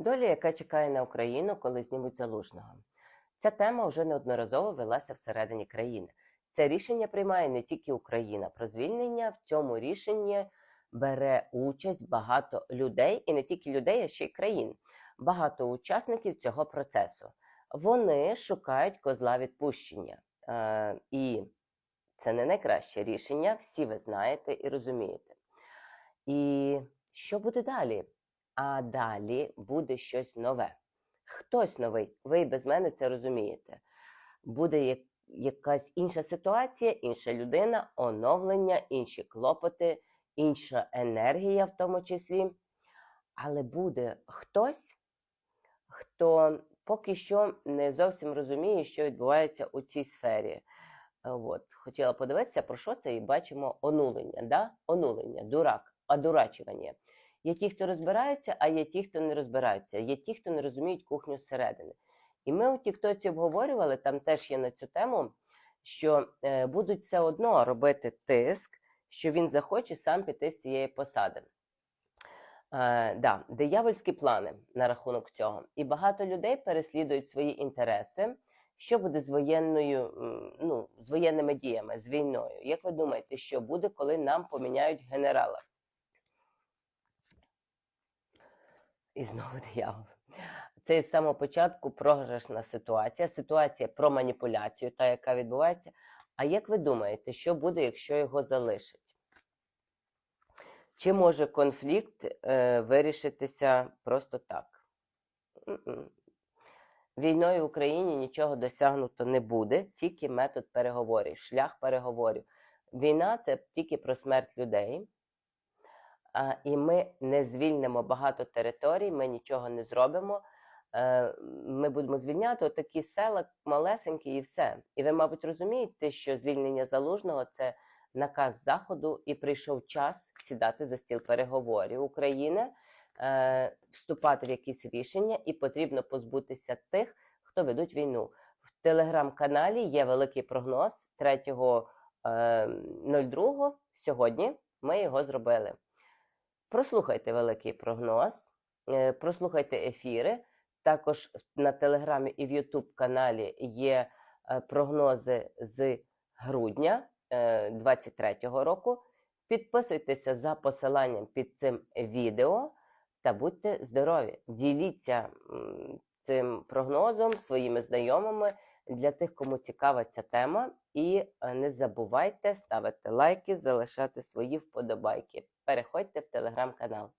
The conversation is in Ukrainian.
Доля, яка чекає на Україну, коли знімуть залужного. Ця тема вже неодноразово велася всередині країни. Це рішення приймає не тільки Україна. Про звільнення в цьому рішенні бере участь багато людей, і не тільки людей, а ще й країн. Багато учасників цього процесу. Вони шукають козла відпущення. Е, і це не найкраще рішення, всі ви знаєте і розумієте. І що буде далі? А далі буде щось нове. Хтось новий, ви і без мене це розумієте. Буде як- якась інша ситуація, інша людина, оновлення, інші клопоти, інша енергія в тому числі. Але буде хтось, хто поки що не зовсім розуміє, що відбувається у цій сфері. От, хотіла подивитися, про що це, і бачимо онулення. Да? Онулення, дурак, одурачування. Є ті, хто розбираються, а є ті, хто не розбираються. Є ті, хто не розуміють кухню зсередини. І ми у Тіктоці обговорювали, там теж є на цю тему, що е, будуть все одно робити тиск, що він захоче сам піти з цієї посади. Е, да, диявольські плани на рахунок цього. І багато людей переслідують свої інтереси. Що буде з воєнною, ну, з воєнними діями, з війною? Як ви думаєте, що буде, коли нам поміняють генерала? І знову диявол. Це з самого початку програшна ситуація, ситуація про маніпуляцію, та яка відбувається. А як ви думаєте, що буде, якщо його залишать? Чи може конфлікт е, вирішитися просто так? Війною в Україні нічого досягнуто не буде, тільки метод переговорів, шлях переговорів. Війна це тільки про смерть людей. І ми не звільнимо багато територій, ми нічого не зробимо. Е, Ми будемо звільняти такі села малесенькі і все. І ви, мабуть, розумієте, що звільнення залужного це наказ заходу, і прийшов час сідати за стіл переговорів України, е, вступати в якісь рішення, і потрібно позбутися тих, хто ведуть війну. В телеграм-каналі є великий прогноз 3.02 сьогодні. Ми його зробили. Прослухайте великий прогноз, е, прослухайте ефіри. Також на телеграмі і в Ютуб каналі є е, прогнози з грудня 23-го року. Підписуйтеся за посиланням під цим відео та будьте здорові. Діліться цим прогнозом своїми знайомими для тих, кому цікава ця тема. І е, не забувайте ставити лайки, залишати свої вподобайки. Переходьте в телеграм-канал.